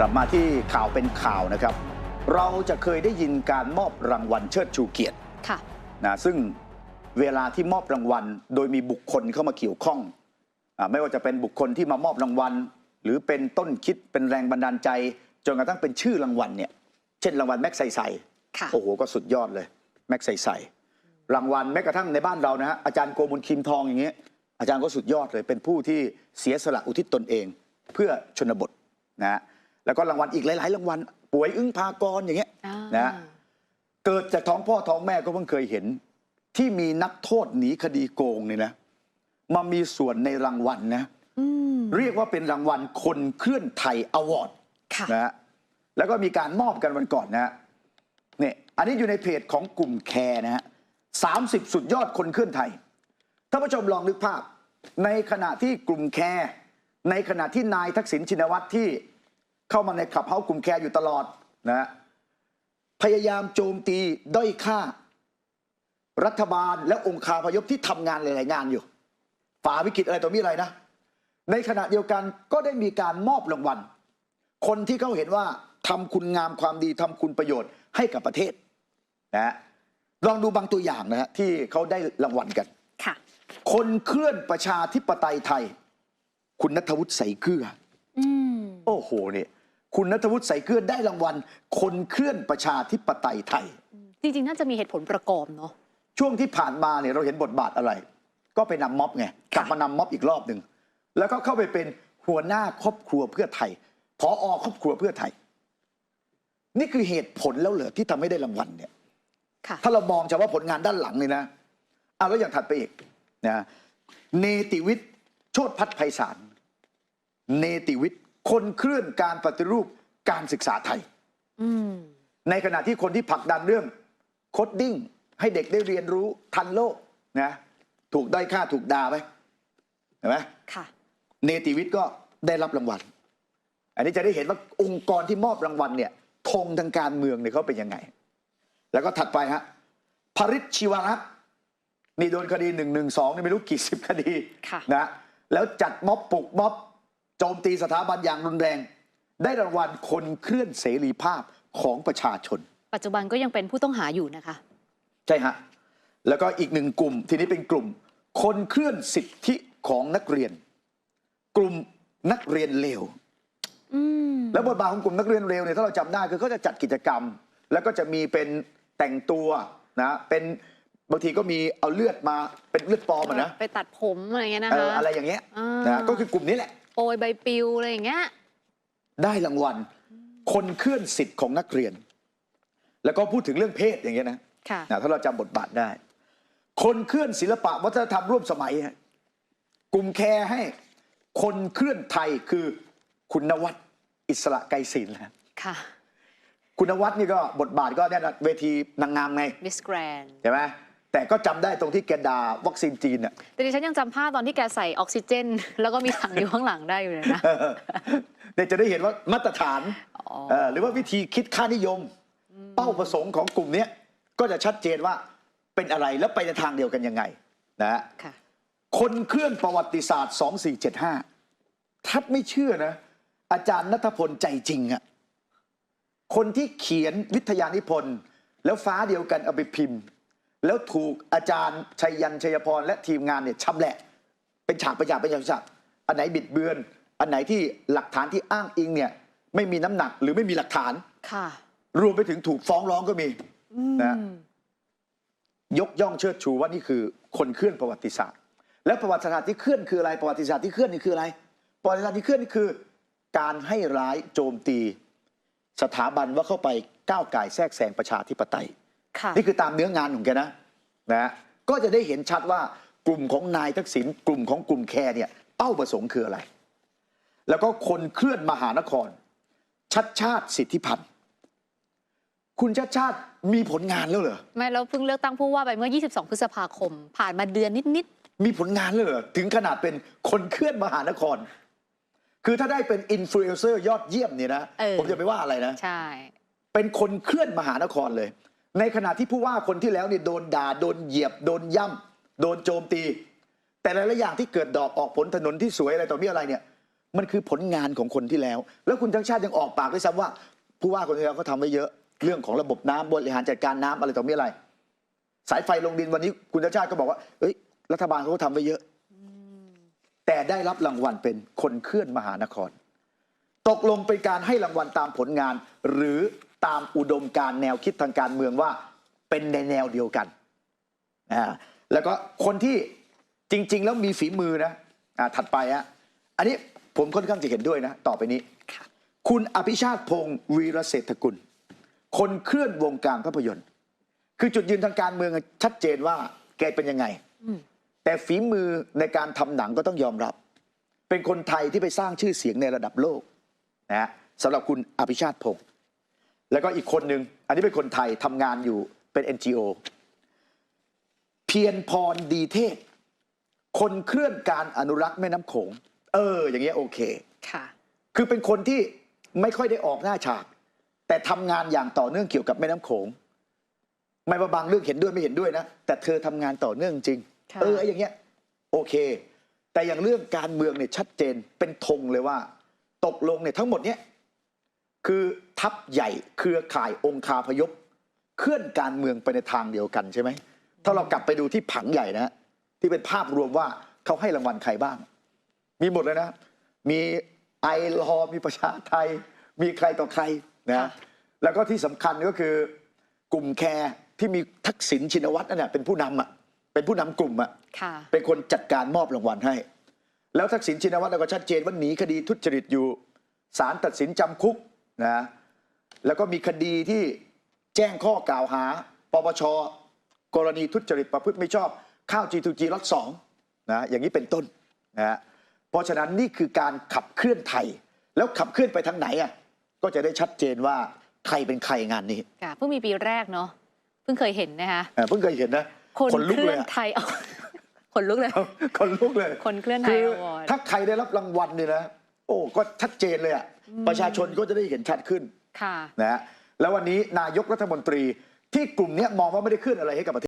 กลับมาที่ข่าวเป็นข่าวนะครับ เราจะเคยได้ยินการมอบรางวัลเชิดชูเกียรติค่ะนะซึ่งเวลาที่มอบรางวัล โดยมีบุคคลเข้ามาเกี่ยวข้องอาไม่ว่าจะเป็นบุคคลที่มามอบรางวัล หรือเป็นต้นคิดเป็นแรงบันดาลใจจนกระทั่งเป็นชื่อรางวัลเนี่ยเช่นรางวัลแม็กไซไซค่ะโอ้โหก็สุดยอดเลยแม็กไซไซรางวัลแม้กระทั่งในบ้านเรานะฮะอาจารย์โกมุลคิมทองอย่างเงี้ยอาจารย์ก็สุดยอดเลยเป็นผู้ที่เสียสละอุทิศตนเอง เพื่อชนบทนะฮะ แล้วก็รางวัลอีกหลาย ๆ รางวัลป่วยอึ้งพากรอย่างเงี้ยอ่านะฮะเกิดจากท้องพ่อท้องแม่ก็เพิ่งเคยเห็น ที่มีนักโทษหนีคดีโกงเนี่ยนะมามีส่วนในรางวัลนะอืมเรียกว่าเป็นรางวัลคนเคลื่อนไทยอวอร์ดค่ะนะฮะแล้วก็มีการมอบกันวันก่อนนะฮะเนี่ยอันนี้อยู่ในเพจของกลุ่มแคร์นะฮะสามสิบสุดยอดคนเคลื่อนไทยท่านผู้ชมลองนึกภาพ ในขณะที่กลุ่มแคร์ในขณะที่นายทักษิณชินวัตรที่ เข้ามาในขับเฮากลุ่มแคร์อยู่ตลอดนะฮะพยายามโจมตีด้อยค่า รัฐบาลและองค์คาพยพที่ทำงานหลาย ๆ งานอยู่ฝ่าวิกฤตอะไรต่อมีอะไรนะ ในขณะเดียวกันก็ได้มีการมอบรางวัล คนที่เขาเห็นว่าทำคุณงามความดีทำคุณประโยชน์ให้กับประเทศนะฮะลองดูบางตัวอย่างนะฮะที่เขาได้รางวัลกันค่ะคนเคลื่อนประชาธิปไตยไทย คุณนัทวุฒิใสเกลืออืมโอ้โหเนี่ย คุณนัทวุฒิใสเกลือได้รางวัล คนเคลื่อนประชาธิปไตยไทย จริง ๆ น่าจะมีเหตุผลประกอบเนาะช่วงที่ผ่านมาเนี่ยเราเห็นบทบาทอะไร ก็ไปนำม็อบไงกลับมานำม็อบอีกรอบหนึ่งแล้วก็เข้าไปเป็นหัวหน้าครอบครัวเพื่อไทยพออครอบครัวเพื่อไทย นี่คือเหตุผลแล้วเหรอที่ทำให้ได้รางวัลเนี่ยค่ะถ้าเรามองเฉพาะผลงานด้านหลังเลยนะเอาแล้วอย่างถัดไปอีกนะเนติวิทย์โชติพัฒน์ไพศาลเนติวิทย์ คนเคลื่อนการปฏิรูปการศึกษาไทยอืมในขณะที่คนที่ผลักดันเรื่องโคดดิ้งให้เด็กได้เรียนรู้ทันโลกนะถูกได้อยค่าถูกด่าไหมเห็นไหมค่ะเนติวิทย์ก็ได้รับรางวัล อันนี้จะได้เห็นว่าองค์กรที่มอบรางวัลเนี่ยธงทางการเมืองเนี่ยเขาเป็นยังไง แล้วก็ถัดไปฮะพริชชิวรักษ์นี่โดนคดีหนึ่งหนึ่งสองนี่ไม่รู้กี่สิบคดีค่ะนะแล้วจัดม็อบปลุกม็อบ โจมตีสถาบันอย่างรุนแรง ได้รางวัลคนเคลื่อนเสรีภาพของประชาชน ปัจจุบันก็ยังเป็นผู้ต้องหาอยู่นะคะ ใช่ฮะ แล้วก็อีกหนึ่งกลุ่มทีนี้เป็นกลุ่ม คนเคลื่อนสิทธิของนักเรียน กลุ่มนักเรียนเลวอืมแล้วบทบาทของกลุ่มนักเรียนเลวเนี่ยถ้าเราจำได้คือเขาจะจัดกิจกรรม แล้วก็จะมีเป็นแต่งตัวนะเป็นบางทีก็มีเอาเลือดมาเป็นเลือดปลอมอะนะไปตัดผมอะไรเงี้ยนะเอคะออะไรอย่างเงี้ยอ่านนะก็คือกลุ่มนี้แหละโปรยใบปลิวอะไรอย่างเงี้ย ได้รางวัล คนเคลื่อนสิทธิ์ของนักเรียน แล้วก็พูดถึงเรื่องเพศอย่างเงี้ยนะค่ะนะถ้าเราจำบทบาทได้ คนเคลื่อนศิลปะวัฒนธรรมร่วมสมัยฮะกลุ่มแคร์ให้ คนเคลื่อนไทยคือคุณนวัดอิสระไกรศิลป์นะค่ะ คุณนวัดนี่ก็บทบาทก็เนี่ยนะเวทีนางงามไงมิสแกรนใช่ไหม แต่ก็จำได้ตรงที่แกดาวัคซีนจีนอะ แต่ดิฉันยังจำภาพตอนที่แกใส่ออกซิเจน แล้วก็มีถังอยู่ข้างหลังได้อยู่เลยนะ เนี่ยจะได้เห็นว่ามาตรฐานอ๋อ เออหรือว่าวิธีคิดค่านิยม เป้าประสงค์ของกลุ่มเนี้ยก็จะชัดเจนว่าเป็นอะไรแล้วไปในทางเดียวกันยังไงนะฮะ ค่ะ คนเคลื่อนประวัติศาสตร์ 2475ทัดไม่เชื่อนะ อาจารย์นัทพลใจจริงอะคนที่เขียนวิทยานิพนธ์ แล้วฟ้าเดียวกันเอาไปพิมพ์ แล้วถูกอาจารย์ชัยยันชัยพรและทีมงานเนี่ยชำแหละ เป็นฉากประหยัดเป็นฉากประหยัดอันไหนบิดเบือน อันไหนที่หลักฐานที่อ้างอิงเนี่ยไม่มีน้ำหนักหรือไม่มีหลักฐานค่ะ รวมไปถึงถูกฟ้องร้องก็มีอืมนะยกย่องเชิดชูว่านี่คือคนเคลื่อนประวัติศาสตร์ และประวัติศาสตร์ที่เคลื่อนคืออะไรประวัติศาสตร์ที่เคลื่อนนี่คืออะไรประวัติศาสตร์ที่เคลื่อนนี่คือ การให้ร้ายโจมตี สถาบันว่าเข้าไปก้าวไก่ายแทรกแซงประชาธิปไตยค่ะ นี่คือตามเนื้องานของแกนะนะฮะก็จะได้เห็นชัดว่ากลุ่มของนายทักษิณกลุ่มของกลุ่มแคร์เนี่ยเป้าประสงค์คืออะไร แล้วก็คนเคลื่อนมหานคร ชัดชาติสิทธิพันธ์คุณชัดชาติมีผลงานแล้วเหรอ ไม่ แล้วเพิ่งเลือกตั้งผู้ว่าไปเมื่อ 22 พฤษภาคม ผ่านมาเดือนนิดมีผลงานเลยเหรอ ถึงขนาดเป็นคนเคลื่อนมหานคร คือถ้าได้เป็นอินฟลูเอนเซอร์ยอดเยี่ยมเนี่ยนะเออผมจะไม่ว่าอะไรนะๆใช่ เป็นคนเคลื่อนมหานครเลย ในขณะที่ผู้ว่าคนที่แล้วเนี่ยโดนด่าโดนเหยียบ โดนย่ำโดนโจมตี แต่หลายๆอย่างที่เกิดดอกออกผลถนนที่สวยอะไรต่อมีอะไรเนี่ย มันคือผลงานของคนที่แล้ว แล้วคุณชังชาติยังออกปากด้วยซ้ำว่า ผู้ว่าคนที่แล้วเขาทำไว้เยอะ เรื่องของระบบน้ำบริหารจัดการน้ำอะไรต่อมีอะไร สายไฟลงดินวันนี้คุณชังชาติก็บอกว่าเอ้ยรัฐบาลเขาก็ทำไว้เยอะ แต่ได้รับรางวัลเป็นคนเคลื่อนมหานคร ตกลงเป็นการให้รางวัลตามผลงานหรือ ตามอุดมการณ์แนวคิดทางการเมืองว่าเป็นในแนวเดียวกันอ่าแล้วก็คนที่จริง ๆ แล้วมีฝีมือนะอ่าถัดไปฮะอันนี้ผมค่อนข้างจะเห็นด้วยนะ ต่อไปนี้ค่ะคุณอภิชาติพงศ์วีรเศรษฐกุล คนเคลื่อนวงการภาพยนตร์ คือจุดยืนทางการเมืองชัดเจนว่าแกเป็นยังไงอืมแต่ฝีมือในการทำหนังก็ต้องยอมรับ เป็นคนไทยที่ไปสร้างชื่อเสียงในระดับโลกนะฮะสำหรับคุณอภิชาติพงศ์ แล้วก็อีกคนหนึ่งอันนี้เป็นคนไทยทำงานอยู่เป็น NGO เพียรพรดีเทศ คนเคลื่อนการอนุรักษ์แม่น้ำโขง เออ อย่างเงี้ยโอเคค่ะ คือเป็นคนที่ไม่ค่อยได้ออกหน้าฉาก แต่ทำงานอย่างต่อเนื่องเกี่ยวกับแม่น้ำโขง ไม่ว่าบางเรื่องเห็นด้วยไม่เห็นด้วยนะ แต่เธอทำงานต่อเนื่องจริงค่ะเออไอ้อย่างเงี้ยโอเค แต่อย่างเรื่องการเมืองเนี่ยชัดเจนเป็นธงเลยว่า ตกลงเนี่ยทั้งหมดเนี่ย คือทัพใหญ่เครือข่ายองคาพยพเคลื่อนการเมืองไปในทางเดียวกันใช่ไหมถ้าเรากลับไปดูที่ผังใหญ่นะที่เป็นภาพรวมว่าเขาให้รางวัลใครบ้าง มีหมดเลยนะ มีไอรอว์มีประชาไทย มีใครต่อใครนะค่ะแล้วก็ที่สำคัญก็คือกลุ่มแคร์ที่มีทักษิณชินวัตรนั่นแหละเป็นผู้นำอะเป็นผู้นำกลุ่มอะค่ะเป็นคนจัดการมอบรางวัลให้ แล้วทักษิณชินวัตรก็ชัดเจนว่าหนีคดีทุจริตอยู่ศาลตัดสินจำคุก นะแล้วก็มีคดีที่แจ้งข้อกล่าวหา ปปช กรณีทุจริตประพฤติไม่ชอบข้าว G2G ล็อตสองนะอย่างนี้เป็นต้นนะฮะเพราะฉะนั้นนี่คือการขับเคลื่อนไทย แล้วขับเคลื่อนไปทางไหนอะก็จะได้ชัดเจนว่าใครเป็นใครงานนี้ค่ะเพิ่งมีปีแรกเนาะเพิ่งเคยเห็นนะคะเออเพิ่งเคยเห็นนะคนลุเคกเลลื่อยนอะไทยเอาขนลุกเลยคนลุกเลย คนเคลื่อนไทยคือ Award ถ้าใครได้รับรางวัลเนี่ยนะ โอ้ก็ชัดเจนเลยอะ ประชาชนก็จะได้เห็นชัดขึ้นค่ะ นะฮะแล้ววันนี้นายกรัฐมนตรีที่กลุ่มเนี้ยมองว่าไม่ได้เคลื่อนอะไรให้กับประเทศ